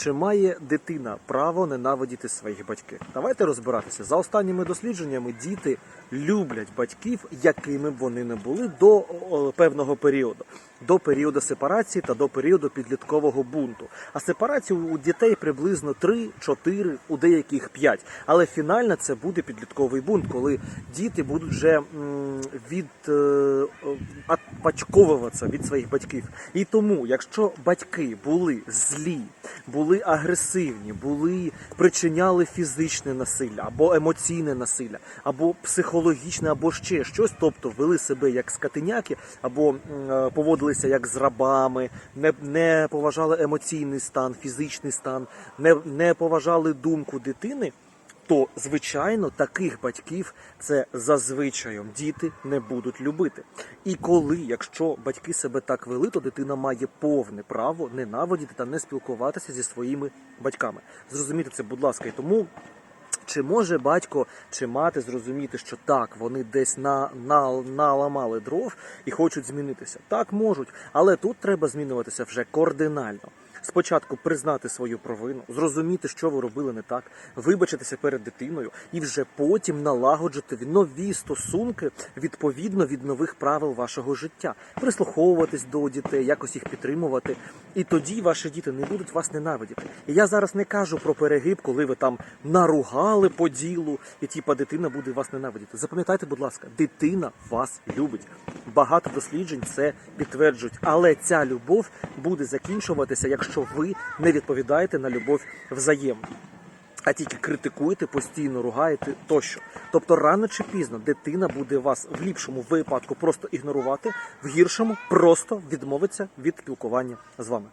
Чи має дитина право ненавидіти своїх батьків? Давайте розбиратися. За останніми дослідженнями діти люблять батьків, якими б вони не були до певного періоду, до періоду сепарації та до періоду підліткового бунту. А сепарації у дітей приблизно 3-4, у деяких 5. Але фінально це буде підлітковий бунт, коли діти будуть вже від е, відпачковуватися від своїх батьків. І тому, якщо батьки були злі, були агресивні, були причиняли фізичне насилля або емоційне насилля, або психологічне, або ще щось, тобто вели себе як скотиняки, або е, поводилися як з рабами, не, не поважали емоційний стан, фізичний стан, не, не поважали думку дитини то звичайно таких батьків це зазвичаєм діти не будуть любити. І коли, якщо батьки себе так вели, то дитина має повне право ненавидіти та не спілкуватися зі своїми батьками. Зрозумійте це, будь ласка, і тому. Чи може батько чи мати зрозуміти, що так, вони десь на, на, наламали дров і хочуть змінитися? Так можуть, але тут треба змінюватися вже кардинально. Спочатку признати свою провину, зрозуміти, що ви робили не так, вибачитися перед дитиною, і вже потім налагоджити нові стосунки відповідно від нових правил вашого життя, прислуховуватись до дітей, якось їх підтримувати. І тоді ваші діти не будуть вас ненавидіти. І я зараз не кажу про перегиб, коли ви там наругали по ділу, і типа дитина буде вас ненавидіти. Запам'ятайте, будь ласка, дитина вас любить. Багато досліджень це підтверджують, але ця любов буде закінчуватися, якщо ви не відповідаєте на любов взаємно. А тільки критикуєте, постійно ругаєте тощо. Тобто рано чи пізно дитина буде вас в ліпшому випадку просто ігнорувати, в гіршому просто відмовиться від спілкування з вами.